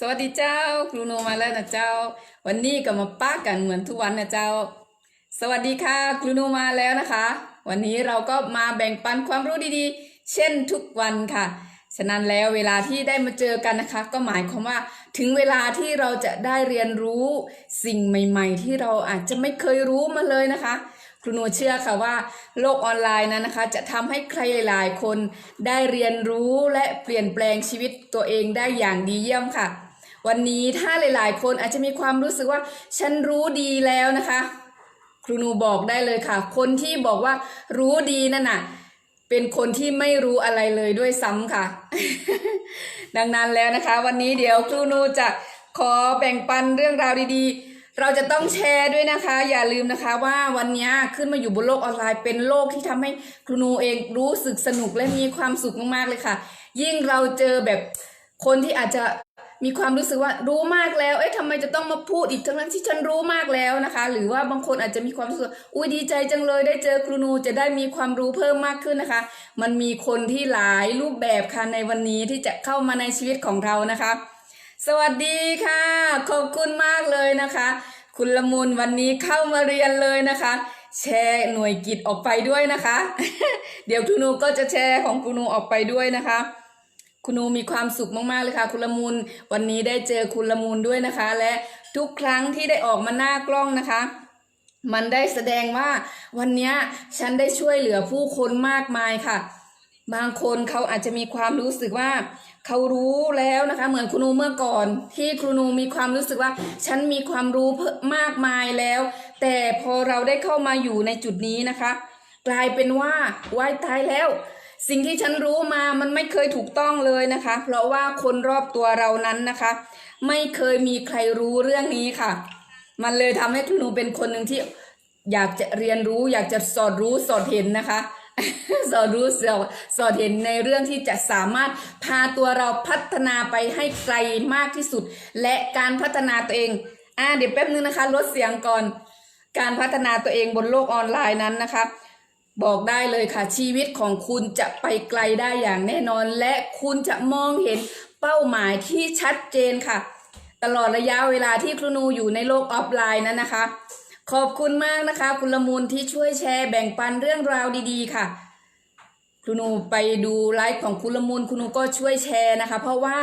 สวัสดีเจ้า ครูโนมาแล้วนะเจ้า วันนี้ก็มาป้ากันเหมือนทุกวันนะเจ้า สวัสดีค่ะ ครูโนมาแล้วนะคะ วันนี้เราก็มาแบ่งปันความรู้ดีๆ เช่นทุกวันค่ะ ฉะนั้นแล้วเวลาที่ได้มาเจอกันนะคะ ก็หมายความว่าถึงเวลาที่เราจะได้เรียนรู้สิ่งใหม่ ๆ ที่เราอาจจะไม่เคยรู้มาเลยนะคะครูโนเชื่อค่ะว่าโลกออนไลน์นั้นนะคะ จะทำให้ใครหลายๆ คนได้เรียนรู้และเปลี่ยนแปลงชีวิตตัวเองได้อย่างดีเยี่ยมค่ะ วันนี้ถ้าหลาย ๆ คนอาจจะมีความรู้สึกว่าฉันรู้ดีแล้วนะคะ ครูนูบอกได้เลยค่ะ คนที่บอกว่ารู้ดีนั่นน่ะ เป็นคนที่ไม่รู้อะไรเลยด้วยซ้ำค่ะ ดังนั้นแล้วนะคะ วันนี้เดี๋ยวครูนูจะขอแบ่งปันเรื่องราวดีๆ เราจะต้องแชร์ด้วยนะคะ อย่าลืมนะคะว่าวันนี้ขึ้นมาอยู่บนโลกออนไลน์ เป็นโลกที่ทำให้ครูนูเองรู้สึกสนุกและมีความสุขมากๆเลยค่ะ ยิ่งเราเจอแบบคนที่อาจจะ มีความรู้สึกว่ารู้มากแล้ว เอ๊ะทำไมจะต้องมาพูดอีกทั้งที่ฉันรู้มากแล้วนะคะ หรือว่าบางคนอาจจะมีความรู้สึกอุ้ยดีใจจังเลยได้เจอครูนูจะได้มีความรู้เพิ่มมากขึ้นนะคะ มันมีคนที่หลายรูปแบบค่ะในวันนี้ที่จะเข้ามาในชีวิตของเรานะคะ สวัสดีค่ะ ขอบคุณมากเลยนะคะ คุณละมุนวันนี้เข้ามาเรียนเลยนะคะแชร์หน่วยกิจออกไปด้วยนะคะ เดี๋ยวครูนูก็จะแชร์ของครูนูออกไปด้วยนะคะ คุณนูมีความสุขมากๆเลยค่ะ คุณละมุนวันนี้ได้เจอคุณละมุนด้วยนะคะ และทุกครั้งที่ได้ออกมาหน้ากล้องนะคะมันได้แสดงว่าวันนี้ฉันได้ช่วยเหลือผู้คนมากมายค่ะ บางคนเขาอาจจะมีความรู้สึกว่าเขารู้แล้วนะคะ เหมือนครูนูเมื่อก่อน ที่ครูนูมีความรู้สึกว่า ฉันมีความรู้เพิ่มมากมายแล้ว แต่พอเราได้เข้ามาอยู่ในจุดนี้นะคะ กลายเป็นว่าว่ายตายแล้ว สิ่งที่ฉันรู้มามันไม่เคยถูกต้องเลยนะคะ เพราะว่าคนรอบตัวเรานั้นนะคะ ไม่เคยมีใครรู้เรื่องนี้ค่ะ มันเลยทำให้ครูหนูเป็นคนหนึ่งที่อยากจะเรียนรู้ อยากจะสอดรู้สอดเห็นนะคะ สอดรู้สอดสอดเห็นในเรื่องที่จะสามารถพาตัวเราพัฒนาไปให้ไกลมากที่สุด และการพัฒนาตัวเองอ่าเดี๋ยวแป๊บนึงนะคะลดเสียงก่อน การพัฒนาตัวเองบนโลกออนไลน์นั้นนะคะ บอกได้เลยค่ะ ชีวิตของคุณจะไปไกลได้อย่างแน่นอน และคุณจะมองเห็นเป้าหมายที่ชัดเจนค่ะ ตลอดระยะเวลาที่ครูนูอยู่ในโลกออฟไลน์นั้นนะคะ ขอบคุณมากนะคะ คุณละมุนที่ช่วยแชร์แบ่งปันเรื่องราวดีๆ ค่ะ ครูนูไปดูไลฟ์ของคุณละมุนคุณนูก็ช่วยแชร์นะคะ เพราะว่า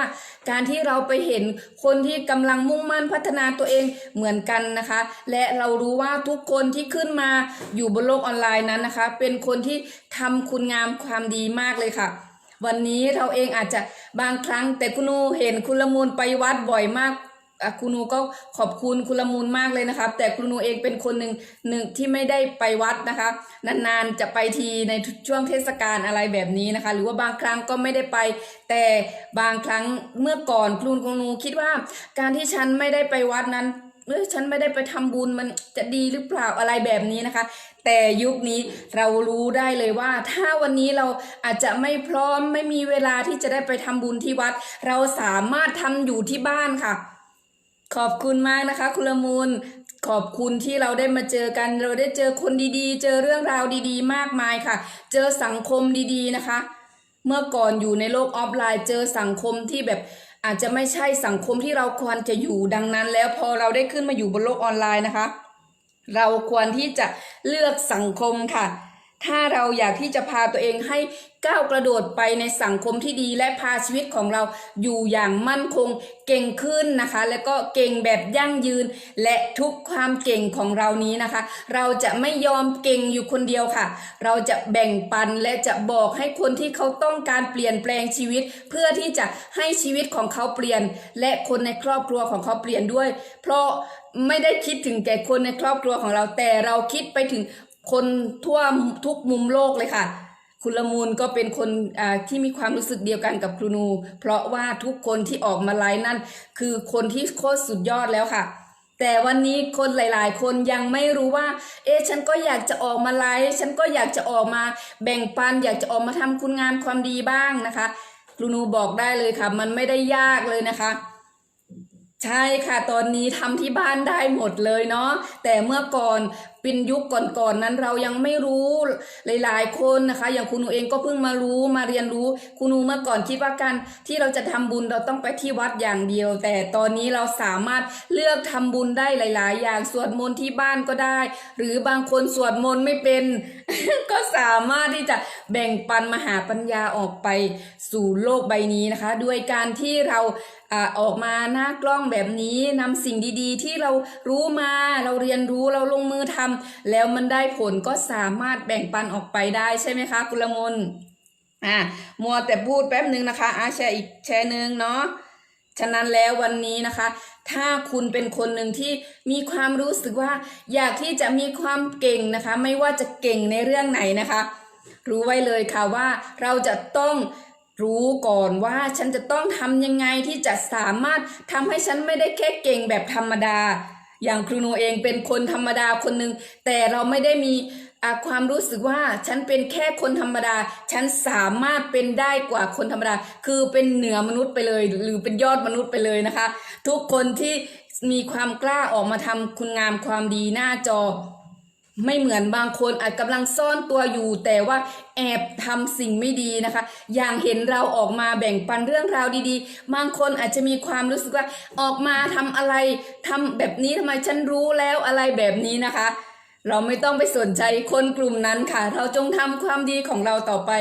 การที่เราไปเห็นคนที่กำลังมุ่งมั่นพัฒนาตัวเองเหมือนกันนะคะ และเรารู้ว่าทุกคนที่ขึ้นมาอยู่บนโลกออนไลน์นั้นนะคะ เป็นคนที่ทำคุณงามความดีมากเลยค่ะ วันนี้เราเองอาจจะบางครั้งแต่คุณนูเห็นคุณละมุนไปวัดบ่อยมาก คุณนูก็ขอบคุณคุณละมุนมากเลยนะครับ แต่คุณนูเองเป็นคนหนึ่งหนึ่งที่ไม่ได้ไปวัดนะคะ นานๆจะไปทีในช่วงเทศกาลอะไรแบบนี้นะคะ หรือว่าบางครั้งก็ไม่ได้ไป แต่บางครั้งเมื่อก่อนครูคุณนูคิดว่า การที่ฉันไม่ได้ไปวัดนั้นเออฉันไม่ได้ไปทำบุญมันจะดีหรือเปล่าอะไรแบบนี้นะคะ แต่ยุคนี้เรารู้ได้เลยว่า ถ้าวันนี้เราอาจจะไม่พร้อมไม่มีเวลาที่จะได้ไปทำบุญที่วัด เราสามารถทำอยู่ที่บ้านค่ะ ขอบคุณมากนะคะคุณละมุนขอบคุณที่เราได้มาเจอกันเราได้เจอคนดีๆ เจอเรื่องราวดีๆ มากมายค่ะ เจอสังคมดีๆนะคะ เมื่อก่อนอยู่ในโลกออฟไลน์ เจอสังคมที่แบบอาจจะไม่ใช่สังคมที่เราควรจะอยู่ดังนั้น แล้วพอเราได้ขึ้นมาอยู่บนโลกออนไลน์นะคะ เราควรที่จะเลือกสังคมค่ะ ถ้าเราอยากที่จะพาตัวเองให้ก้าวกระโดดไปในสังคมที่ดีและพาชีวิตของเราอยู่อย่างมั่นคงเก่งขึ้นนะคะ แล้วก็เก่งแบบยั่งยืน และทุกความเก่งของเรานี้นะคะ เราจะไม่ยอมเก่งอยู่คนเดียวค่ะ เราจะแบ่งปันและจะบอกให้คนที่เขาต้องการเปลี่ยนแปลงชีวิต เพื่อที่จะให้ชีวิตของเขาเปลี่ยน และคนในครอบครัวของเขาเปลี่ยนด้วย เพราะไม่ได้คิดถึงแก่คนในครอบครัวของเราแต่เราคิดไปถึง คนทั่วทุกมุมโลกเลยค่ะ คุณละมูลก็เป็นคนที่มีความรู้สึกเดียวกันกับครูนู เพราะว่าทุกคนที่ออกมาไลฟ์นั่น คือคนที่โคตรสุดยอดแล้วค่ะ แต่วันนี้คนหลาย ๆ คนยังไม่รู้ว่า เอ๊ะฉันก็อยากจะออกมาไลฟ์ฉันก็อยากจะออกมาแบ่งปัน อยากจะออกมาทำคุณงามความดีบ้างนะคะครูนูบอกได้เลยค่ะ มันไม่ได้ยากเลยนะคะใช่ค่ะ ตอนนี้ทำที่บ้านได้หมดเลยเนาะแต่เมื่อก่อน เป็นยุคก่อนๆนั้นเรายังไม่รู้หลายๆ คนนะคะ อย่างคุณหนูเองก็เพิ่งมารู้มาเรียนรู้คุณหนูเมื่อก่อนคิดว่าการที่เราจะทำบุญเราต้องไปที่วัดอย่างเดียว แต่ตอนนี้เราสามารถเลือกทำบุญได้หลาย ๆ อย่างสวดมนต์ที่บ้านก็ได้ หรือบางคนสวดมนต์ไม่เป็น ก็สามารถที่จะแบ่งปันมหาปัญญาออกไปสู่โลกใบนี้นะคะ ด้วยการที่เราอ่าออกมาหน้ากล้องแบบนี้นำสิ่งดี ๆ ที่เรารู้มาเราเรียนรู้เราลงมือทำแล้วมันได้ผลก็สามารถแบ่งปันออกไปได้ใช่ไหมคะกุลมนอ่ามัวแต่พูดแป๊บนึงนะคะอาแชร์อีกแชร์หนึ่งเนาะฉะนั้นแล้ววันนี้นะคะ ถ้าคุณเป็นคนหนึ่งที่มีความรู้สึกว่า อยากที่จะมีความเก่งนะคะ ไม่ว่าจะเก่งในเรื่องไหนนะคะ รู้ไว้เลยค่ะว่าเราจะต้องรู้ก่อนว่าฉันจะต้องทำยังไงที่จะสามารถทำให้ฉันไม่ได้แค่เก่งแบบธรรมดา อย่างครูโนเองเป็นคนธรรมดาคนหนึ่งแต่เราไม่ได้มีความรู้สึกว่าฉันเป็นแค่คนธรรมดา ฉันสามารถเป็นได้กว่าคนธรรมดา คือเป็นเหนือมนุษย์ไปเลย หรือเป็นยอดมนุษย์ไปเลยนะคะ ทุกคนที่มีความกล้าออกมาทำคุณงามความดีหน้าจอ ไม่เหมือนบางคนอาจกำลังซ่อนตัวอยู่ แต่ว่าแอบทำสิ่งไม่ดีนะคะ อย่างเห็นเราออกมาแบ่งปันเรื่องราวดีๆ บางคนอาจจะมีความรู้สึกว่าออกมาทำอะไรทำแบบนี้ทำไมฉันรู้แล้วอะไรแบบนี้นะคะ เราไม่ต้องไปสนใจคนกลุ่มนั้นค่ะ เราจงทำความดีของเราต่อไป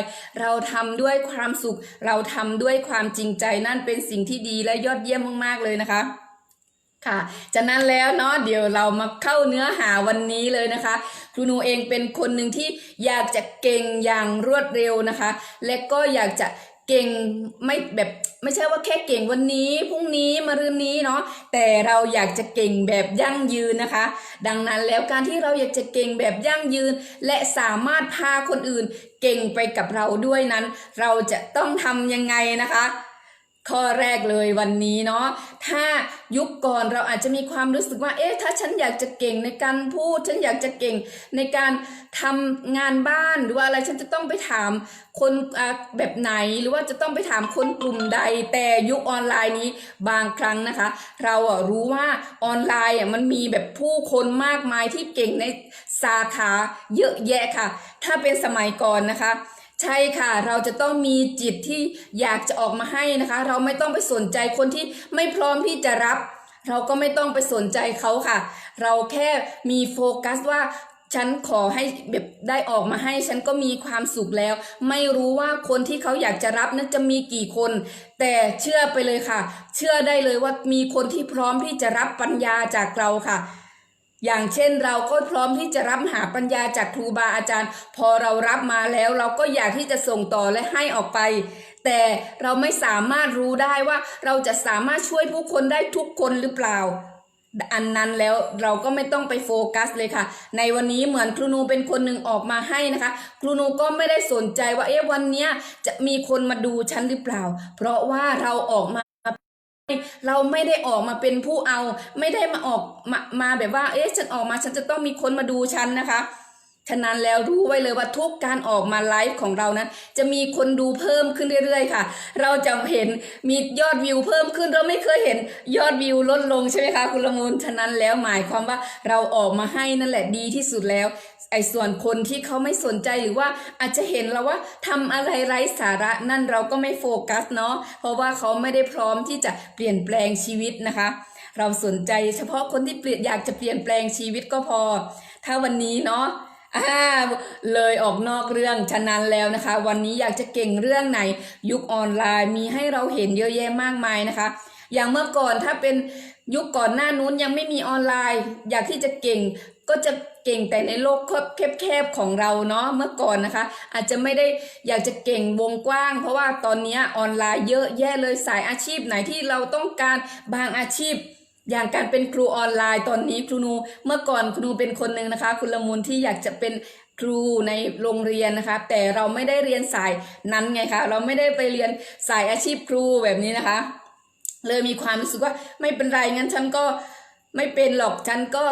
เราทำด้วยความสุข เราทำด้วยความจริงใจนั่นเป็นสิ่งที่ดีและยอดเยี่ยมมากๆเลยนะคะ ค่ะ จากนั้นแล้วเนาะเดี๋ยวเรามาเข้าเนื้อหาวันนี้เลยนะคะ ครูนูเองเป็นคนหนึ่งที่อยากจะเก่งอย่างรวดเร็วนะคะ และก็อยากจะเก่งไม่แบบไม่ใช่ว่าแค่เก่งวันนี้พรุ่งนี้มะรืนนี้เนาะแต่เราอยากจะเก่งแบบยั่งยืนนะคะ ดังนั้นแล้วการที่เราอยากจะเก่งแบบยั่งยืน และสามารถพาคนอื่นเก่งไปกับเราด้วยนั้น เราจะต้องทำยังไงนะคะ ข้อแรกเลยวันนี้เนาะถ้ายุคก่อนเราอาจจะมีความรู้สึกว่า เอ๊ะถ้าฉันอยากจะเก่งในการพูด ฉันอยากจะเก่งในการทำงานบ้านหรือว่าอะไรฉันจะต้องไปถามคนแบบไหนหรือว่าจะต้องไปถามคนกลุ่มใด แต่ยุคออนไลน์นี้บางครั้งนะคะ เราอะรู้ว่าออนไลน์อะมันมีแบบผู้คนมากมายที่เก่งในสาขาเยอะแยะค่ะ ถ้าเป็นสมัยก่อนนะคะ ใช่ค่ะ เราจะต้องมีจิตที่อยากจะออกมาให้นะคะ เราไม่ต้องไปสนใจคนที่ไม่พร้อมที่จะรับ เราก็ไม่ต้องไปสนใจเขาค่ะ เราแค่มีโฟกัสว่าฉันขอให้แบบได้ออกมาให้ฉันก็มีความสุขแล้ว ไม่รู้ว่าคนที่เขาอยากจะรับนั้นจะมีกี่คน แต่เชื่อไปเลยค่ะ เชื่อได้เลยว่ามีคนที่พร้อมที่จะรับปัญญาจากเราค่ะ อย่างเช่นเราก็พร้อมที่จะรับหาปัญญาจากครูบาอาจารย์ พอเรารับมาแล้วเราก็อยากที่จะส่งต่อและให้ออกไป แต่เราไม่สามารถรู้ได้ว่าเราจะสามารถช่วยผู้คนได้ทุกคนหรือเปล่า อันนั้นแล้วเราก็ไม่ต้องไปโฟกัสเลยค่ะ ในวันนี้เหมือนครูนูเป็นคนหนึ่งออกมาให้นะคะ ครูนูก็ไม่ได้สนใจว่าเอ๊ะวันนี้จะมีคนมาดูฉันหรือเปล่า เพราะว่าเราออกมา เราไม่ได้ออกมาเป็นผู้เอา ไม่ได้มาออกมามาแบบว่า เอ๊ะฉันออกมาฉันจะต้องมีคนมาดูฉันนะคะ ฉะนั้นแล้วรู้ไว้เลยว่าทุกการออกมาไลฟ์ของเรานั้น จะมีคนดูเพิ่มขึ้นเรื่อยๆค่ะ เราจะเห็นมียอดวิวเพิ่มขึ้นเราไม่เคยเห็นยอดวิวลดลงใช่ไหมคะคุณละมุนฉะนั้นแล้วหมายความว่าเราออกมาให้นั่นแหละดีที่สุดแล้วไอ้ส่วนคนที่เขาไม่สนใจหรือว่าอาจจะเห็นเราว่าทำอะไรไร้สาระนั่นเราก็ไม่โฟกัสเนาะเพราะว่าเขาไม่ได้พร้อมที่จะเปลี่ยนแปลงชีวิตนะคะ เราสนใจเฉพาะคนที่เปลี่ยนอยากจะเปลี่ยนแปลงชีวิตก็พอ ถ้าวันนี้เนาะ เลยออกนอกเรื่องฉะนั้นแล้วนะคะ วันนี้อยากจะเก่งเรื่องไหนยุคออนไลน์มีให้เราเห็นเยอะแยะมากมายนะคะ อย่างเมื่อก่อนถ้าเป็นยุคก่อนหน้านู้นยังไม่มีออนไลน์ อยากที่จะเก่งก็จะเก่งแต่ในโลกแคบๆของเราเนาะเมื่อก่อนนะคะ อาจจะไม่ได้อยากจะเก่งวงกว้าง เพราะว่าตอนนี้ออนไลน์เยอะแยะเลยสายอาชีพไหนที่เราต้องการบางอาชีพ อย่างการเป็นครูออนไลน์ตอนนี้ครูนูเมื่อก่อนครูนูเป็นคนหนึ่งนะคะ คุณละมุนที่อยากจะเป็นครูในโรงเรียนนะคะ แต่เราไม่ได้เรียนสายนั้นไงคะเราไม่ได้ไปเรียนสายอาชีพครูแบบนี้นะคะ เลยมีความรู้สึกว่าไม่เป็นไรงั้นฉันก็ไม่เป็นหรอกฉันก็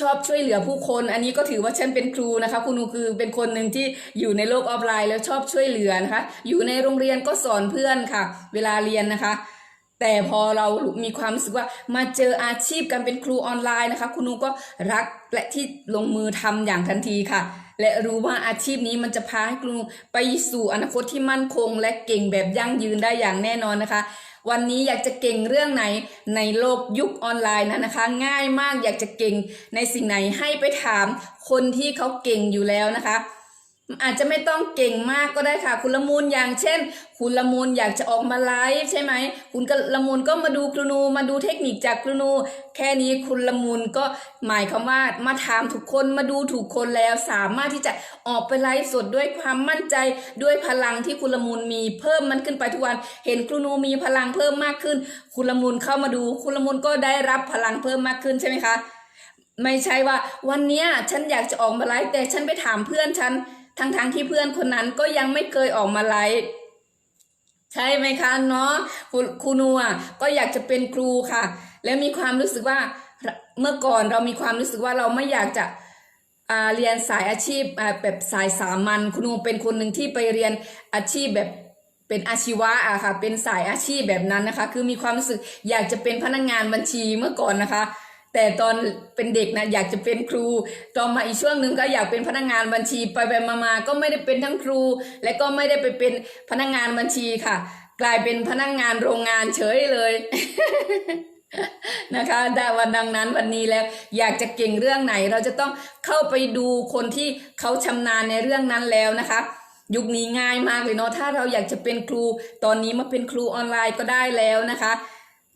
ชอบช่วยเหลือผู้คน อันนี้ก็ถือว่าฉันเป็นครูนะคะคุณครูคือเป็นคนหนึ่งที่อยู่ในโลกออนไลน์แล้วชอบช่วยเหลือนะคะ อยู่ในโรงเรียนก็สอนเพื่อนค่ะ เวลาเรียนนะคะ แต่พอเรามีความรู้สึกว่ามาเจออาชีพการเป็นครูออนไลน์นะคะ คุณนูก็รักและที่ลงมือทำอย่างทันทีค่ะ และรู้ว่าอาชีพนี้มันจะพาให้คุณนูไปสู่อนาคตที่มั่นคง และเก่งแบบยั่งยืนได้อย่างแน่นอนนะคะวันนี้อยากจะเก่งเรื่องไหนในโลกยุคออนไลน์นะนะคะ ง่ายมากอยากจะเก่งในสิ่งไหนให้ไปถามคนที่เขาเก่งอยู่แล้วนะคะ อาจจะไม่ต้องเก่งมากก็ได้ค่ะ คุณละมูลอย่างเช่น คุณละมูลอยากจะออกมาไลฟ์ใช่ไหมคุณละมูลก็มาดูครูนูมาดูเทคนิคจากครูนู แค่นี้คุณละมูลก็หมายความว่ามาถามทุกคนมาดูถูกคนแล้ว สามารถที่จะออกไปไลฟ์สดด้วยความมั่นใจด้วยพลังที่คุณละมูลมีเพิ่มมันขึ้นไปทุกวัน เห็นครูนูมีพลังเพิ่มมากขึ้น คุณละมูลเข้ามาดู คุณละมูลก็ได้รับพลังเพิ่มมากขึ้นใช่ไหมคะ ไม่ใช่ว่า วันนี้ฉันอยากจะออกมาไลฟ์แต่ฉันไปถามเพื่อนฉัน ทั้งๆทที่เพื่อนคนนั้นก็ยังไม่เคยออกมาไลฟ์ใช่ไหมคะเนาะคุณครูนัวก็อยากจะเป็นครูค่ะ แล้วมีความรู้สึกว่าเมื่อก่อนเรามีความรู้สึกว่าเราไม่อยากจะเรียนสายอาชีพแบบสายสามัญคุณนูเป็นคนหนึ่งที่ไปเรียนอาชีพแบบเป็นอาชีวะอะค่ะเป็นสายอาชีพแบบนั้นนะคะ คือมีความรู้สึกอยากจะเป็นพนักงานบัญชีเมื่อก่อนนะคะ แต่ตอนเป็นเด็กนะอยากจะเป็นครูตอนมาอีกช่วงหนึ่งก็อยากเป็นพนักงานบัญชีไปไปมามาก็ไม่ได้เป็นทั้งครู และก็ไม่ได้ไปเป็นพนักงานบัญชีค่ะ กลายเป็นพนักงานโรงงานเฉยเลยนะคะแต่วันดังนั้นวันนี้แล้วอยากจะเก่งเรื่องไหน เราจะต้องเข้าไปดูคนที่เขาชำนาญในเรื่องนั้นแล้วนะคะ ยุคนี้ง่ายมากเลยเนาะถ้าเราอยากจะเป็นครูตอนนี้มาเป็นครูออนไลน์ก็ได้แล้วนะคะ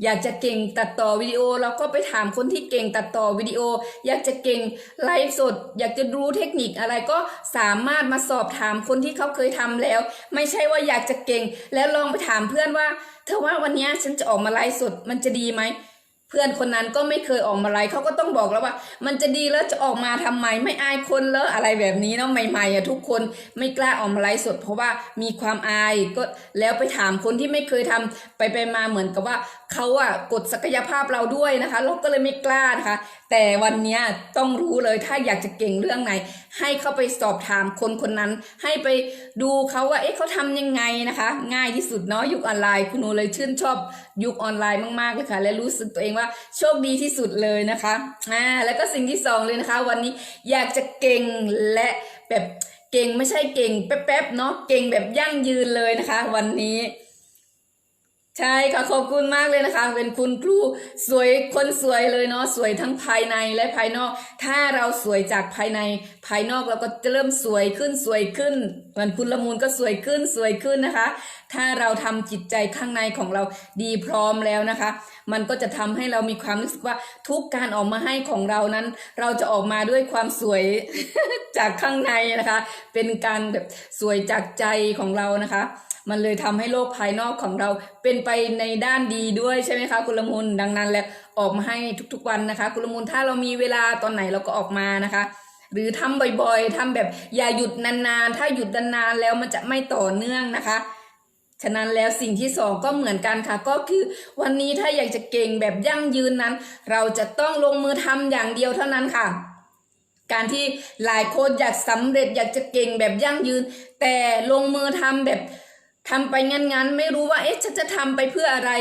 อยากจะเก่งตัดต่อวิดีโอเราก็ไปถามคนที่เก่งตัดต่อวิดีโอ อยากจะเก่งไลฟ์สด อยากจะรู้เทคนิคอะไรก็สามารถมาสอบถามคนที่เขาเคยทำแล้ว ไม่ใช่ว่าอยากจะเก่ง แล้วลองไปถามเพื่อนว่า เธอว่าวันนี้ฉันจะออกมาไลฟ์สดมันจะดีไหมเพื่อนคนนั้นก็ไม่เคยออกมาไลฟ์เขาก็ต้องบอกแล้วว่า มันจะดีแล้วจะออกมาทำไมไม่อายคนเลอะอะไรแบบนี้เนาะใหม่ๆอะทุกคนไม่กล้าออกมาไลฟ์สด เพราะว่ามีความอายก็แล้วไปถามคนที่ไม่เคยทำไปไปมาเหมือนกับว่าเขาอะกดศักยภาพเราด้วยนะคะ เราก็เลยไม่กล้านะคะ แต่วันนี้ต้องรู้เลยถ้าอยากจะเก่งเรื่องไหน ให้เข้าไปสอบถามคนคนนั้น ให้ไปดูเขาว่าเอ๊ะเขาทำยังไงนะคะ ง่ายที่สุดเนาะยุคออนไลน์ คุณหนูเลยชื่นชอบยุคออนไลน์มากๆเลยค่ะ และรู้สึกตัวเองว่าโชคดีที่สุดเลยนะคะอ่าแล้วก็สิ่งที่สองเลยนะคะ วันนี้อยากจะเก่งและแบบเก่งไม่ใช่เก่งแป๊บๆเนาะเก่งแบบยั่งยืนเลยนะคะ วันนี้ ใช่ค่ะขอบคุณมากเลยนะคะ เป็นคุณครูสวยคนสวยเลยเนาะสวยทั้งภายในและภายนอก ถ้าเราสวยจากภายในภายนอกเราก็จะเริ่มสวยขึ้นสวยขึ้นเหมือนคุณละมุนก็สวยขึ้นสวยขึ้นนะคะ ถ้าเราทำจิตใจข้างในของเราดีพร้อมแล้วนะคะ มันก็จะทำให้เรามีความรู้สึกว่าทุกการออกมาให้ของเรานั้น เราจะออกมาด้วยความสวยจากข้างในนะคะ เป็นการแบบสวยจากใจของเรานะคะ มันเลยทำให้โลกภายนอกของเราเป็นไปในด้านดีด้วยใช่ไหมคะกุณละมุนดังนั้นแล้วออกมาให้ทุกๆวันนะคะกุณละมุนถ้าเรามีเวลาตอนไหนเราก็ออกมานะคะ หรือทำบ่อยๆทำแบบอย่าหยุดนานๆ ถ้าหยุดนานๆแล้วมันจะไม่ต่อเนื่องนะคะฉะนั้นแล้วสิ่งที่สองก็เหมือนกันค่ะ ก็คือวันนี้ถ้าอยากจะเก่งแบบยั่งยืนนั้น เราจะต้องลงมือทำอย่างเดียวเท่านั้นค่ะ การที่หลายคนอยากสำเร็จอยากจะเก่งแบบยั่งยืน แต่ลงมือทำแบบ ทำไปงั้นๆ ไม่รู้ว่าเอ๊ะฉันจะทำไปเพื่ออะไร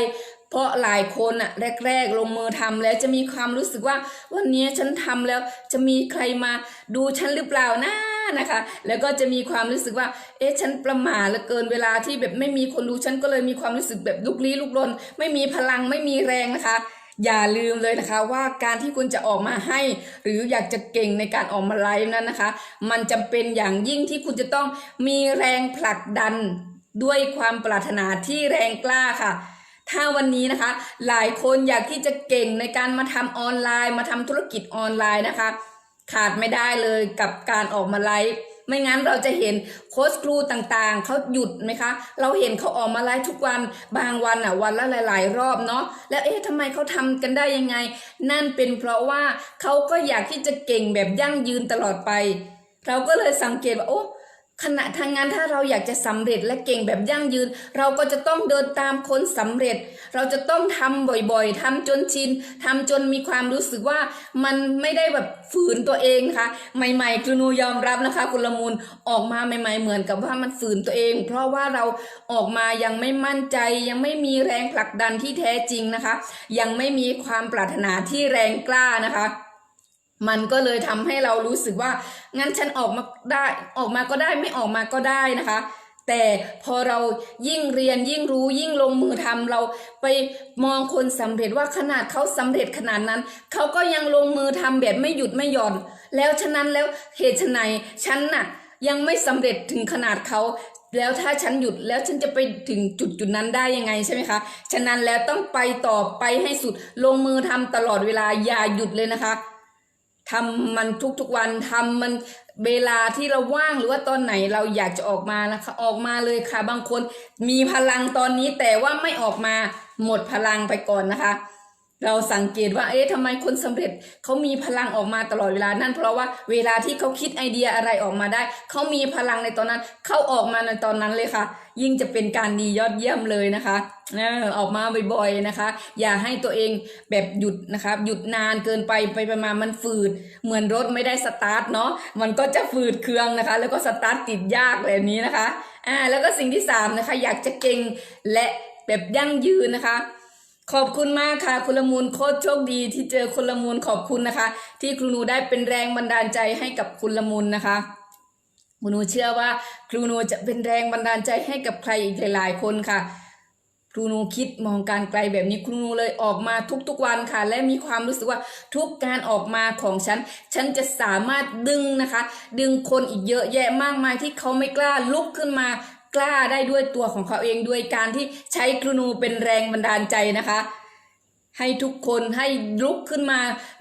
เพราะหลายคนอะแรก ๆ ลงมือทำแล้วจะมีความรู้สึกว่า วันนี้ฉันทำแล้วจะมีใครมาดูฉันหรือเปล่านะนะคะ แล้วก็จะมีความรู้สึกว่า เอ๊ะฉันประหม่าเหลือเกินเวลาที่แบบไม่มีคนดูฉันก็เลยมีความรู้สึกแบบลุกลี้ลุกลน ไม่มีพลังไม่มีแรงนะคะอย่าลืมเลยนะคะว่าการที่คุณจะออกมาให้ หรืออยากจะเก่งในการออกมาไลฟ์นั้นนะคะ มันจำเป็นอย่างยิ่งที่คุณจะต้องมีแรงผลักดัน ด้วยความปรารถนาที่แรงกล้าค่ะ ถ้าวันนี้นะคะ หลายคนอยากที่จะเก่งในการมาทำออนไลน์ มาทำธุรกิจออนไลน์นะคะ ขาดไม่ได้เลยกับการออกมาไลฟ์ไม่งั้นเราจะเห็นโค้ชครูต่างๆ เขาหยุดไหมคะ เราเห็นเขาออกมาไลฟ์ทุกวันบางวันอะวันละหลาย ๆ รอบเนาะแล้วเอ๊ะทำไมเขาทำกันได้ยังไง นั่นเป็นเพราะว่าเขาก็อยากที่จะเก่งแบบยั่งยืนตลอดไป เราก็เลยสังเกตว่าโอ้ ขณะทางงานถ้าเราอยากจะสำเร็จและเก่งแบบยั่งยืน เราก็จะต้องเดินตามคนสำเร็จ เราจะต้องทำบ่อยๆทำจนชินทำจนมีความรู้สึกว่ามันไม่ได้แบบฝืนตัวเองนะคะใหม่ๆครูนูยอมรับนะคะ คุณละมุนออกมาใหม่ ๆ เหมือนกับว่ามันฝืนตัวเอง เพราะว่าเราออกมายังไม่มั่นใจ ยังไม่มีแรงผลักดันที่แท้จริงนะคะ ยังไม่มีความปรารถนาที่แรงกล้านะคะ มันก็เลยทำให้เรารู้สึกว่า งั้นฉันออกมาได้ออกมาก็ได้ไม่ออกมาก็ได้นะคะ แต่พอเรายิ่งเรียนยิ่งรู้ยิ่งลงมือทำเราไปมองคนสำเร็จว่าขนาดเขาสำเร็จขนาดนั้น เขาก็ยังลงมือทำแบบไม่หยุดไม่หย่อน แล้วฉะนั้นแล้วเหตุไฉนฉันน่ะยังไม่สำเร็จถึงขนาดเขาแล้วถ้าฉันหยุดแล้วฉันจะไปถึงจุดจุดนั้นได้ยังไงใช่ไหมคะ ฉะนั้นแล้วต้องไปต่อไปให้สุดลงมือทำตลอดเวลาอย่าหยุดเลยนะคะ ทำมันทุกๆวันทำมันเวลาที่เราว่างหรือว่าตอนไหนเราอยากจะออกมานะคะ ออกมาเลยค่ะ บางคนมีพลังตอนนี้แต่ว่าไม่ออกมาหมดพลังไปก่อนนะคะ เราสังเกตว่า เอ๊ะทำไมคนสำเร็จเขามีพลังออกมาตลอดเวลา นั่นเพราะว่าเวลาที่เขาคิดไอเดียอะไรออกมาได้ เขามีพลังในตอนนั้น เขาออกมาในตอนนั้นเลยค่ะ ยิ่งจะเป็นการดียอดเยี่ยมเลยนะคะเออออกมาบ่อยๆนะคะ อย่าให้ตัวเองแบบหยุดนะคะ หยุดนานเกินไปไปไปมามันฝืด เหมือนรถไม่ได้สตาร์ทเนาะ มันก็จะฝืดเครื่องนะคะ แล้วก็สตาร์ทติดยากแบบนี้นะคะ อ่า แล้วก็สิ่งที่สามนะคะ อยากจะเก่งและแบบยั่งยืนนะคะ ขอบคุณมากค่ะ คุณละมูลโคตรโชคดีที่เจอคุณละมูลขอบคุณนะคะ ที่ครูหนูได้เป็นแรงบันดาลใจให้กับคุณละมูลนะคะครูหนูเชื่อว่า ครูหนูจะเป็นแรงบันดาลใจให้กับใครอีกหลาย ๆ คนค่ะ ครูหนูคิดมองการไกลแบบนี้ครูหนูเลยออกมาทุกๆวันค่ะ และมีความรู้สึกว่าทุกการออกมาของฉัน ฉันจะสามารถดึงนะคะ ดึงคนอีกเยอะแยะมากมายที่เขาไม่กล้าลุกขึ้นมา กล้าได้ด้วยตัวของเขาเองด้วยการที่ใช้ครูนูเป็นแรงบันดาลใจนะคะ ให้ทุกคนให้ลุกขึ้นมา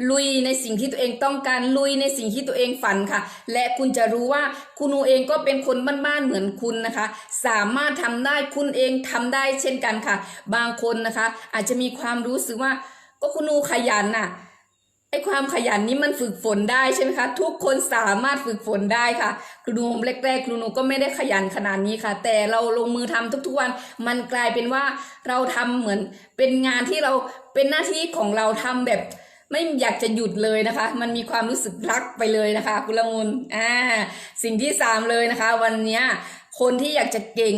ลุยในสิ่งที่ตัวเองต้องการลุยในสิ่งที่ตัวเองฝันค่ะ และคุณจะรู้ว่าคุณูเองก็เป็นคนบ้านๆเหมือนคุณนะคะ สามารถทำได้คุณเองทำได้เช่นกันค่ะ บางคนนะคะ อาจจะมีความรู้สึกว่าก็คุณูขยันน่ะ ความขยันนี้มันฝึกฝนได้ใช่ไหมคะ ทุกคนสามารถฝึกฝนได้ค่ะ ครูนูแรกๆครูนูก็ไม่ได้ขยันขนาดนี้ค่ะ แต่เราลงมือทำทุกๆวัน มันกลายเป็นว่าเราทำเหมือนเป็นงานที่เราเป็นหน้าที่ของเราทำแบบไม่อยากจะหยุดเลยนะคะ มันมีความรู้สึกรักไปเลยนะคะคุณละมุนอ่าสิ่งที่สามเลยนะคะ วันเนี้ย คนที่อยากจะเก่ง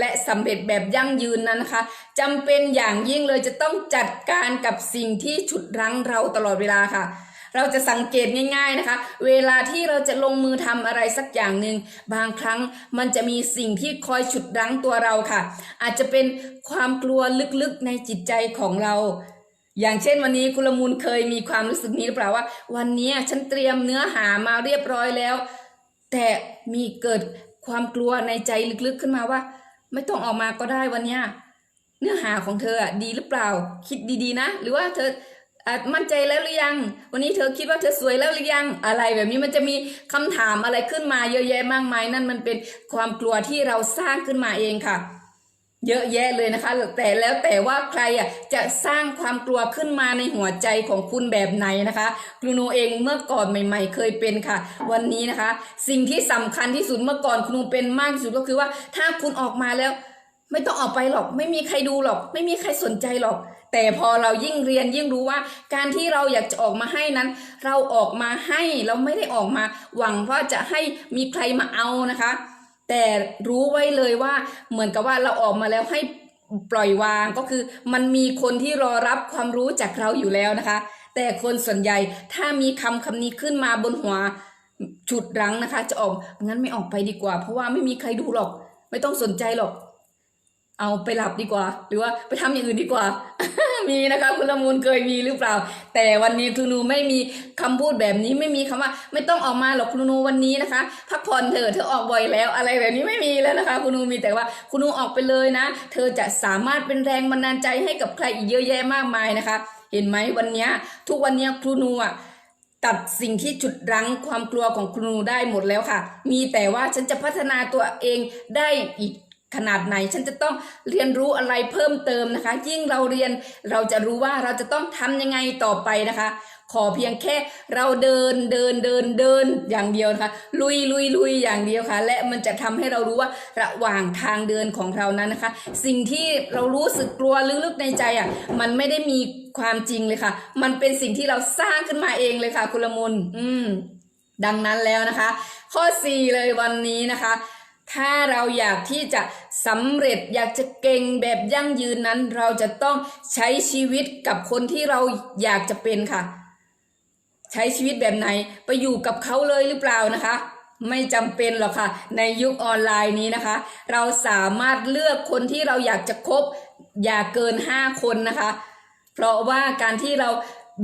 และสำเร็จแบบยั่งยืนนั้นนะคะจำเป็นอย่างยิ่งเลยจะต้องจัดการกับสิ่งที่ฉุดรั้งเราตลอดเวลาค่ะ เราจะสังเกตง่ายๆนะคะ เวลาที่เราจะลงมือทำอะไรสักอย่างหนึ่งบางครั้งมันจะมีสิ่งที่คอยฉุดรั้งตัวเราค่ะ อาจจะเป็นความกลัวลึกๆในจิตใจของเราอย่างเช่นวันนี้คุณละมุนเคยมีความรู้สึกนี้หรือเปล่าว่า วันนี้ฉันเตรียมเนื้อหามาเรียบร้อยแล้ว แต่มีเกิด ความกลัวในใจลึกๆขึ้นมาว่า ไม่ต้องออกมาก็ได้วันเนี้ยเนื้อหาของเธออะดีหรือเปล่า คิดดีๆนะ หรือว่าเธออมั่นใจแล้วหรือยัง วันนี้เธอคิดว่าเธอสวยแล้วหรือยังอะไรแบบนี้มันจะมีคำถามอะไรขึ้นมาเยอะแยะมากมาย นั่นมันเป็นความกลัวที่เราสร้างขึ้นมาเองค่ะ เยอะแยะเลยนะคะ แต่แล้วแต่ว่าใครอะจะสร้างความกลัวขึ้นมาในหัวใจของคุณแบบไหนนะคะครูนูเองเมื่อก่อนใหม่ ๆ เคยเป็นค่ะ วันนี้นะคะ สิ่งที่สำคัญที่สุดเมื่อก่อนครูนูเป็นมากที่สุดก็คือว่า ถ้าคุณออกมาแล้ว ไม่ต้องออกไปหรอก ไม่มีใครดูหรอก ไม่มีใครสนใจหรอก แต่พอเรายิ่งเรียนยิ่งรู้ว่า การที่เราอยากจะออกมาให้นั้น เราออกมาให้เราไม่ได้ออกมา หวังว่าจะให้มีใครมาเอานะคะ แต่รู้ไว้เลยว่าเหมือนกับว่าเราออกมาแล้วให้ปล่อยวางก็คือมันมีคนที่รอรับความรู้จากเราอยู่แล้วนะคะ แต่คนส่วนใหญ่ถ้ามีคำคำนี้ขึ้นมาบนหัวฉุดรั้งนะคะ จะออกงั้นไม่ออกไปดีกว่า เพราะว่าไม่มีใครดูหรอก ไม่ต้องสนใจหรอก เอาไปหลับดีกว่า หรือว่าไปทำอย่างอื่นดีกว่า มีนะคะคุณละมูลเคยมีหรือเปล่า แต่วันนี้คุณนูไม่มีคำพูดแบบนี้ไม่มีคำว่า ไม่ต้องออกมาหรอกคุณนูวันนี้นะคะ พักผ่อนเถอะเธอออกบ่อยแล้วอะไรแบบนี้ไม่มีแล้วนะคะ คุณนูมีแต่ว่าคุณนูออกไปเลยนะ เธอจะสามารถเป็นแรงบันดาลใจให้กับใครอีกเยอะแยะมากมายนะคะ เห็นไหมวันนี้ทุกวันนี้ครูนูอะตัดสิ่งที่ฉุดรั้งความกลัวของครูได้หมดแล้วค่ะ มีแต่ว่าฉันจะพัฒนาตัวเองได้อีก ขนาดไหนฉันจะต้องเรียนรู้อะไรเพิ่มเติมนะคะ ยิ่งเราเรียนเราจะรู้ว่าเราจะต้องทำยังไงต่อไปนะคะ ขอเพียงแค่เราเดินเดินเดินเดินอย่างเดียวนะคะลุยลุยลุยอย่างเดียวค่ะ และมันจะทำให้เรารู้ว่าระหว่างทางเดินของเรานั้นนะคะ สิ่งที่เรารู้สึกกลัวลึกๆในใจอะมันไม่ได้มีความจริงเลยค่ะ มันเป็นสิ่งที่เราสร้างขึ้นมาเองเลยค่ะคุณละมุนอืม ดังนั้นแล้วนะคะ ข้อ 4 เลยวันนี้นะคะ ถ้าเราอยากที่จะสำเร็จอยากจะเก่งแบบยั่งยืนนั้น เราจะต้องใช้ชีวิตกับคนที่เราอยากจะเป็นค่ะ ใช้ชีวิตแบบไหนไปอยู่กับเขาเลยหรือเปล่านะคะ ไม่จำเป็นหรอกค่ะ ในยุคออนไลน์นี้นะคะ เราสามารถเลือกคนที่เราอยากจะคบ อย่าเกิน5คนนะคะ เพราะว่าการที่เรา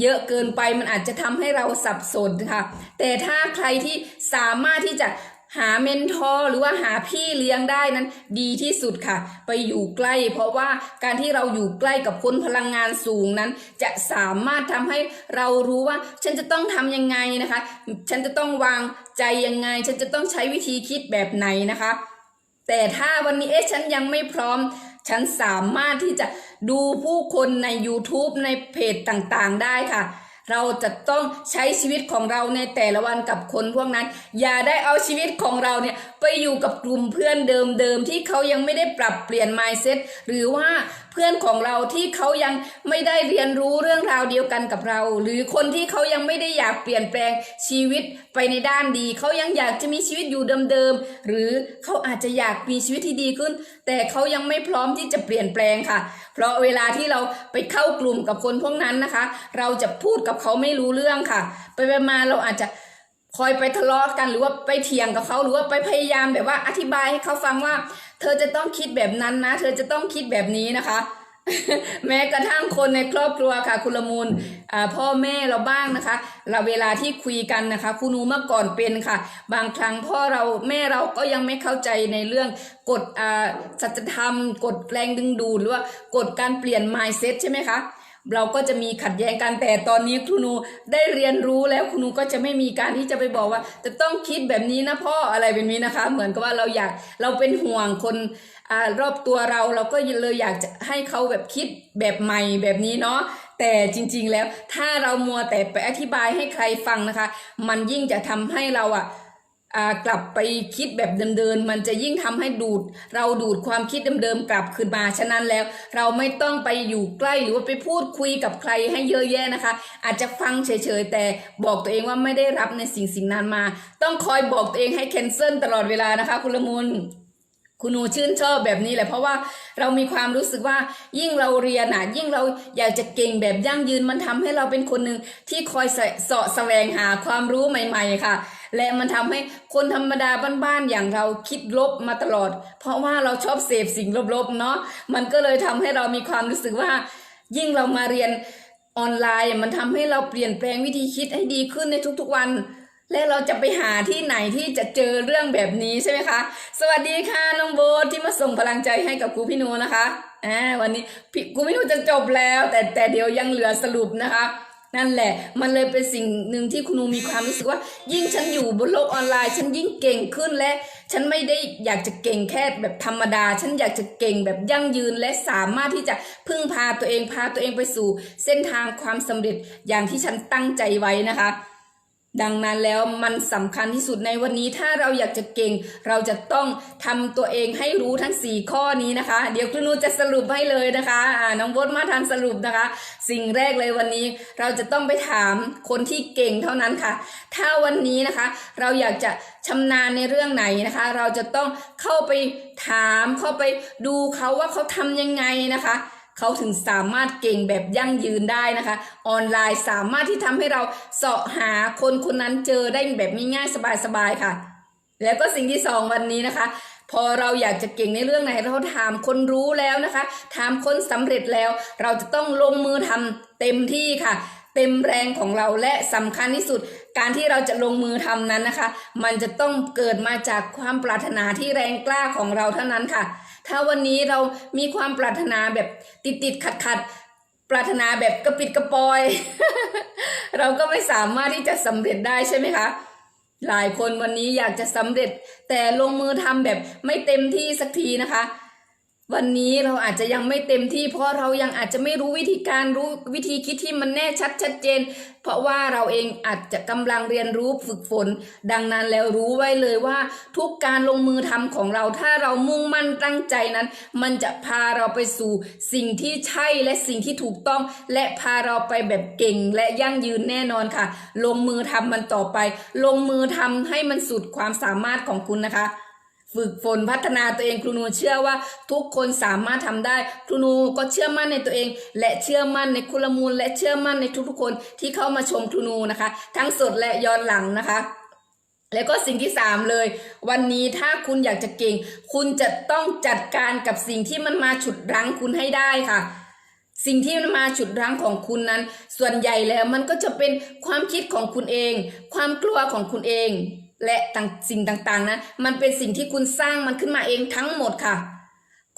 เยอะเกินไปมันอาจจะทำให้เราสับสนค่ะ แต่ถ้าใครที่สามารถที่จะ หาเมนทอร์หรือว่าหาพี่เลี้ยงได้นั้น ดีที่สุดค่ะ ไปอยู่ใกล้ เพราะว่าการที่เราอยู่ใกล้กับคนพลังงานสูงนั้น จะสามารถทำให้เรารู้ว่า ฉันจะต้องทำยังไงนะคะ ฉันจะต้องวางใจยังไง ฉันจะต้องใช้วิธีคิดแบบไหนนะคะ แต่ถ้าวันนี้เอ๊ะฉันยังไม่พร้อม ฉันสามารถที่จะดูผู้คนใน YouTube ในเพจต่างๆ ได้ค่ะ เราจะต้องใช้ชีวิตของเราในแต่ละวันกับคนพวกนั้น อย่าได้เอาชีวิตของเราเนี่ยไปอยู่กับกลุ่มเพื่อนเดิมๆที่เขายังไม่ได้ปรับเปลี่ยน mindset หรือว่า พื่อนของเราที่เขายังไม่ได้เรียนรู้เรื่องราวเดียวกันกับเรา หรือคนที่เขายังไม่ได้อยากเปลี่ยนแปลงชีวิตไปในด้านดีเขายังอยากจะมีชีวิตอยู่เดิมๆหรือเขาอาจจะอยากมีชีวิตที่ดีขึ้น แต่เขายังไม่พร้อมที่จะเปลี่ยนแปลงค่ะ เพราะเวลาที่เราไปเข้ากลุ่มกับคนพวกนั้นนะคะ เราจะพูดกับเขาไม่รู้เรื่องค่ะ ไปไปมาเราอาจจะ คอยไปทะเลาะกันหรือว่าไปเถียงกับเขาหรือว่าไปพยายามแบบว่าอธิบายให้เขาฟังว่า เธอจะต้องคิดแบบนั้นนะ เธอจะต้องคิดแบบนี้นะคะ แม้กระทั่งคนในครอบครัวค่ะคุณละมุนอ่าพ่อแม่เราบ้างนะคะเราเวลาที่คุยกันนะคะคุณนูเมื่อก่อนเป็นค่ะ บางครั้งพ่อเราแม่เราก็ยังไม่เข้าใจในเรื่องกฎอสัจธรรมกฎแรงดึงดูดหรือว่ากฎการเปลี่ยน mindset ใช่ไหมคะ เราก็จะมีขัดแย้งกันแต่ตอนนี้ครูนูได้เรียนรู้แล้วครูนูก็จะไม่มีการที่จะไปบอกว่า จะต้องคิดแบบนี้นะพ่ออะไรแบบนี้นะคะ เหมือนกับว่าเราอยากเราเป็นห่วงคนอ่ารอบตัวเราเราก็เลยอยากจะให้เขาแบบคิดแบบใหม่แบบนี้เนาะแต่จริง ๆแล้วถ้าเรามัวแต่ไปอธิบายให้ใครฟังนะคะ มันยิ่งจะทำให้เราอะอ่า กลับไปคิดแบบเดิมๆมันจะยิ่งทำให้ดูด เราดูดความคิดเดิมๆกลับคืนมา ฉะนั้นแล้วเราไม่ต้องไปอยู่ใกล้หรือว่าไปพูดคุยกับใครให้เยอะแยะนะคะ อาจจะฟังเฉยๆแต่บอกตัวเองว่าไม่ได้รับในสิ่งสิ่งนั้นมา ต้องคอยบอกตัวเองให้แคนเซิลตลอดเวลานะคะคุณละมุนคุณหนูชื่นชอบแบบนี้แหละเพราะว่าเรามีความรู้สึกว่ายิ่งเราเรียนอะยิ่งเราอยากจะเก่งแบบยั่งยืนมันทำให้เราเป็นคนหนึ่งที่คอยเสาะแสวงหาความรู้ใหม่ ๆ ค่ะ และมันทำให้คนธรรมดาบ้านๆอย่างเราคิดลบมาตลอด เพราะว่าเราชอบเสพสิ่งลบๆเนาะมันก็เลยทำให้เรามีความรู้สึกว่า ยิ่งเรามาเรียนออนไลน์มันทำให้เราเปลี่ยนแปลงวิธีคิดให้ดีขึ้นในทุกๆวัน และเราจะไปหาที่ไหนที่จะเจอเรื่องแบบนี้ใช่ไหมคะ สวัสดีค่ะน้องโบทที่มาส่งพลังใจให้กับครูพี่นูนะคะอ่าวันนี้ครูพี่นูจะจบแล้ว แต่แต่เดี๋ยวยังเหลือสรุปนะคะ นั่นแหละ มันเลยเป็นสิ่งหนึ่งที่คุณนูมีความรู้สึกว่า ยิ่งฉันอยู่บนโลกออนไลน์ ฉันยิ่งเก่งขึ้นและ ฉันไม่ได้อยากจะเก่งแค่แบบธรรมดา ฉันอยากจะเก่งแบบยั่งยืนและสามารถที่จะพึ่งพาตัวเองพาตัวเองไปสู่ เส้นทางความสำเร็จอย่างที่ฉันตั้งใจไว้นะคะ ดังนั้นแล้วมันสำคัญที่สุดในวันนี้ถ้าเราอยากจะเก่ง เราจะต้องทำตัวเองให้รู้ทั้ง 4 ข้อนี้นะคะ เดี๋ยวคุณนูจะสรุปให้เลยนะคะอ่าน้องโบดมาทำสรุปนะคะ สิ่งแรกเลยวันนี้ เราจะต้องไปถามคนที่เก่งเท่านั้นค่ะ ถ้าวันนี้นะคะ เราอยากจะชำนาญในเรื่องไหนนะคะ เราจะต้องเข้าไปถามเข้าไปดูเขาว่าเขาทำยังไงนะคะ เขาถึงสามารถเก่งแบบยั่งยืนได้นะคะ ออนไลน์สามารถที่ทำให้เราเสาะหาคนคนนั้นเจอได้แบบง่ายๆสบายๆค่ะ แล้วก็สิ่งที่สองวันนี้นะคะพอเราอยากจะเก่งในเรื่องไหนเราถามคนรู้แล้วนะคะ ถามคนสำเร็จแล้ว เราจะต้องลงมือทำเต็มที่ค่ะ เต็มแรงของเราและสำคัญที่สุด การที่เราจะลงมือทำนั้นนะคะ มันจะต้องเกิดมาจากความปรารถนาที่แรงกล้าของเราเท่านั้นค่ะ ถ้าวันนี้เรามีความปรารถนาแบบติดติดขัดขัดๆปรารถนาแบบกระปิดกระปอย เราก็ไม่สามารถที่จะสำเร็จได้ใช่ไหมคะหลายคนวันนี้อยากจะสำเร็จแต่ลงมือทำแบบไม่เต็มที่สักทีนะคะ วันนี้เราอาจจะยังไม่เต็มที่ เพราะเรายังอาจจะไม่รู้วิธีการรู้วิธีคิดที่มันแน่ชัดชัดเจน เพราะว่าเราเองอาจจะกำลังเรียนรู้ฝึกฝน ดังนั้นแล้วรู้ไว้เลยว่า ทุกการลงมือทำของเราถ้าเรามุ่งมั่นตั้งใจนั้น มันจะพาเราไปสู่สิ่งที่ใช่และสิ่งที่ถูกต้อง และพาเราไปแบบเก่งและยั่งยืนแน่นอนค่ะ ลงมือทำมันต่อไป ลงมือทำให้มันสุดความสามารถของคุณนะคะ ฝึกฝนพัฒนาตัวเองครูนูเชื่อว่าทุกคนสามารถทำได้ครูนูก็เชื่อมั่นในตัวเอง และเชื่อมั่นในคุณมูล และเชื่อมั่นในทุกๆคนที่เข้ามาชมครูนูนะคะ ทั้งสดและย้อนหลังนะคะ แล้วก็สิ่งที่สามเลย วันนี้ถ้าคุณอยากจะเก่ง คุณจะต้องจัดการกับสิ่งที่มันมาฉุดรั้งคุณให้ได้ค่ะสิ่งที่มันมาฉุดรั้งของคุณนั้น ส่วนใหญ่แล้วมันก็จะเป็นความคิดของคุณเอง ความกลัวของคุณเอง และต่างสิ่งต่างๆนั้นมันเป็นสิ่งที่คุณสร้างมันขึ้นมาเองทั้งหมดค่ะ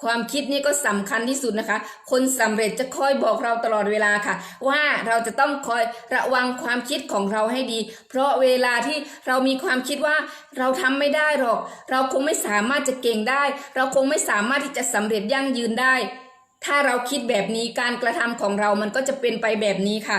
ความคิดนี่ก็สำคัญที่สุดนะคะ คนสำเร็จจะคอยบอกเราตลอดเวลาค่ะ ว่าเราจะต้องคอยระวังความคิดของเราให้ดี เพราะเวลาที่เรามีความคิดว่าเราทำไม่ได้หรอก เราคงไม่สามารถจะเก่งได้ เราคงไม่สามารถที่จะสำเร็จยั่งยืนได้ ถ้าเราคิดแบบนี้การกระทำของเรามันก็จะเป็นไปแบบนี้ค่ะ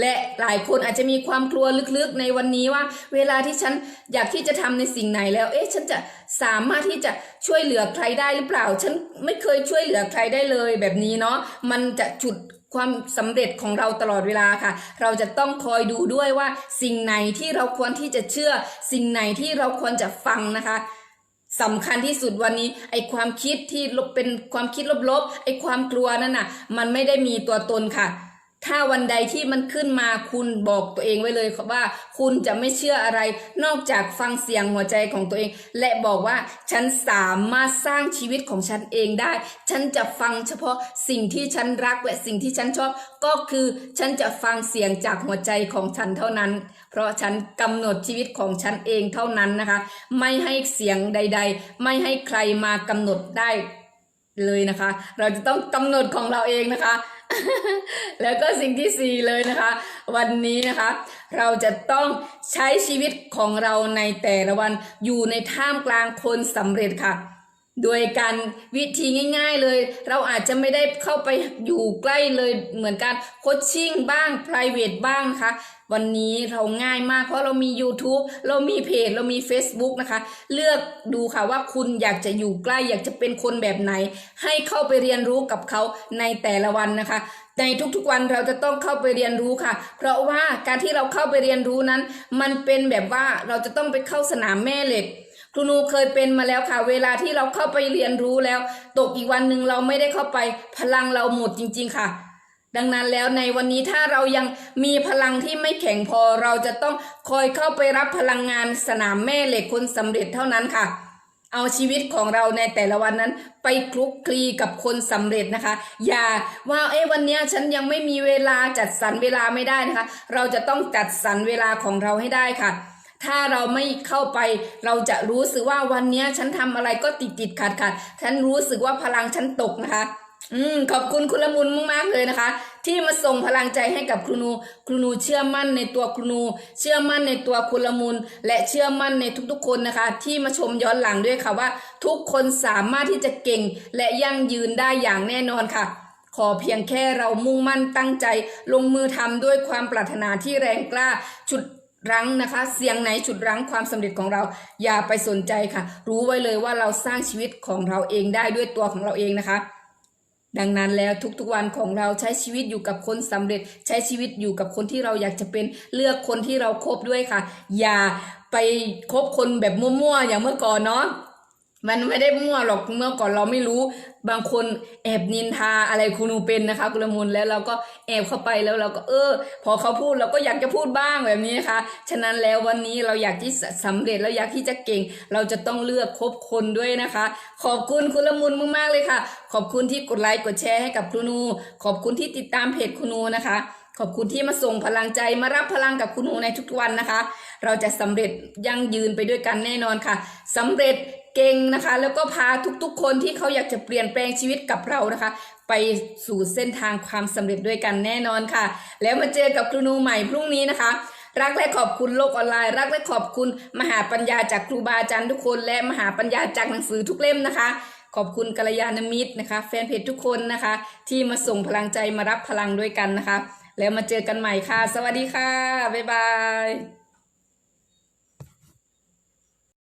และหลายคนอาจจะมีความกลัวลึกๆในวันนี้ว่า เวลาที่ฉันอยากที่จะทำในสิ่งไหนแล้ว เอ๊ะฉันจะสามารถที่จะช่วยเหลือใครได้หรือเปล่า ฉันไม่เคยช่วยเหลือใครได้เลยแบบนี้เนาะมันจะจุดความสำเร็จของเราตลอดเวลาค่ะ เราจะต้องคอยดูด้วยว่า สิ่งไหนที่เราควรที่จะเชื่อ สิ่งไหนที่เราควรจะฟังนะคะสำคัญที่สุดวันนี้ ไอความคิดที่ลบเป็นความคิดลบๆไอความกลัวนั่นน่ะ มันไม่ได้มีตัวตนค่ะ ถ้าวันใดที่มันขึ้นมาคุณบอกตัวเองไว้เลยว่า คุณจะไม่เชื่ออะไร นอกจากฟังเสียงหัวใจของตัวเอง และบอกว่าฉันสามารถสร้างชีวิตของฉันเองได้ ฉันจะฟังเฉพาะสิ่งที่ฉันรักและสิ่งที่ฉันชอบ ก็คือฉันจะฟังเสียงจากหัวใจของฉันเท่านั้น เพราะฉันกำหนดชีวิตของฉันเองเท่านั้นนะคะ ไม่ให้เสียงใด ๆ ไม่ให้ใครมากำหนดได้เลยนะคะ เราจะต้องกำหนดของเราเองนะคะ แล้วก็สิ่งที่สี่เลยนะคะ วันนี้นะคะ เราจะต้องใช้ชีวิตของเราในแต่ละวันอยู่ในท่ามกลางคนสำเร็จค่ะ โดยการวิธีง่ายๆเลย เราอาจจะไม่ได้เข้าไปอยู่ใกล้เลยเหมือนการโคชชิ่งบ้าง private บ้างนะคะ วันนี้เราง่ายมากเพราะเรามี YouTube เรามีเพจเรามี Facebook นะคะ เลือกดูค่ะว่าคุณอยากจะอยู่ใกล้อยากจะเป็นคนแบบไหน ให้เข้าไปเรียนรู้กับเขาในแต่ละวันนะคะในทุกๆวันเราจะต้องเข้าไปเรียนรู้ค่ะ เพราะว่าการที่เราเข้าไปเรียนรู้นั้น มันเป็นแบบว่าเราจะต้องไปเข้าสนามแม่เหล็ก ครูนูเคยเป็นมาแล้วค่ะ เวลาที่เราเข้าไปเรียนรู้แล้ว ตกอีกวันหนึ่งเราไม่ได้เข้าไปพลังเราหมดจริง ๆ ค่ะ ดังนั้นแล้วในวันนี้ถ้าเรายังมีพลังที่ไม่แข็งพอเราจะต้องคอยเข้าไปรับพลังงานสนามแม่เหล็กคนสำเร็จเท่านั้นค่ะ เอาชีวิตของเราในแต่ละวันนั้น ไปคลุกคลีกับคนสำเร็จนะคะ อย่าว่าเอ้วันนี้ฉันยังไม่มีเวลาจัดสรรเวลาไม่ได้นะคะ เราจะต้องจัดสรรเวลาของเราให้ได้ค่ะ ถ้าเราไม่เข้าไปเราจะรู้สึกว่าวันนี้ฉันทำอะไรก็ติดติดขัดขัดฉันรู้สึกว่าพลังฉันตกนะคะ อืมขอบคุณคุณละมุนมากๆเลยนะคะ ที่มาส่งพลังใจให้กับครูนูครูนูเชื่อมั่นในตัวครูนู เชื่อมั่นในตัวคุณละมุนและเชื่อมั่นในทุกๆคนนะคะ ที่มาชมย้อนหลังด้วยค่ะว่า ทุกคนสามารถที่จะเก่ง และยั่งยืนได้อย่างแน่นอนค่ะขอเพียงแค่เรามุ่งมั่นตั้งใจ ลงมือทำด้วยความปรารถนาที่แรงกล้าฉุด รั้งนะคะ เสียงไหนฉุดรั้งความสำเร็จของเรา อย่าไปสนใจค่ะ รู้ไว้เลยว่าเราสร้างชีวิตของเราเองได้ด้วยตัวของเราเองนะคะ ดังนั้นแล้วทุกๆวันของเราใช้ชีวิตอยู่กับคนสำเร็จ ใช้ชีวิตอยู่กับคนที่เราอยากจะเป็นเลือกคนที่เราครบด้วยค่ะ อย่าไปคบคนแบบมั่วๆอย่างเมื่อก่อนเนาะ มันไม่ได้มั่วหรอกเมื่อก่อนเราไม่รู้ บางคนแอบนินทาอะไรคุณูเป็นนะคะกุลมุนแล้วเราก็แอบเข้าไปแล้วเราก็เออ พอเขาพูดเราก็อยากจะพูดบ้างแบบนี้นะคะฉะนั้นแล้ววันนี้เราอยากที่จะสำเร็จแล้วอยากที่จะเก่ง เราจะต้องเลือกคบคนด้วยนะคะ ขอบคุณคุณละมุนมากๆเลยค่ะ ขอบคุณที่กดไลค์กดแชร์ให้กับครูนู ขอบคุณที่ติดตามเพจครูนูนะคะขอบคุณที่มาส่งพลังใจมารับพลังกับคุณนูในทุกวันนะคะ เราจะสำเร็จยั่งยืนไปด้วยกันแน่นอนค่ะสำเร็จ เก่งนะคะ แล้วก็พาทุกๆ คนที่เขาอยากจะเปลี่ยนแปลงชีวิตกับเรานะคะ ไปสู่เส้นทางความสำเร็จด้วยกันแน่นอนค่ะ แล้วมาเจอกับครูนูใหม่พรุ่งนี้นะคะ รักและขอบคุณโลกออนไลน์ รักและขอบคุณมหาปัญญาจากครูบาอาจารย์ทุกคน และมหาปัญญาจากหนังสือทุกเล่มนะคะขอบคุณกัลยาณมิตรนะคะ แฟนเพจทุกคนนะคะ ที่มาส่งพลังใจมารับพลังด้วยกันนะคะ แล้วมาเจอกันใหม่ค่ะ สวัสดีค่ะ บ๊ายบาย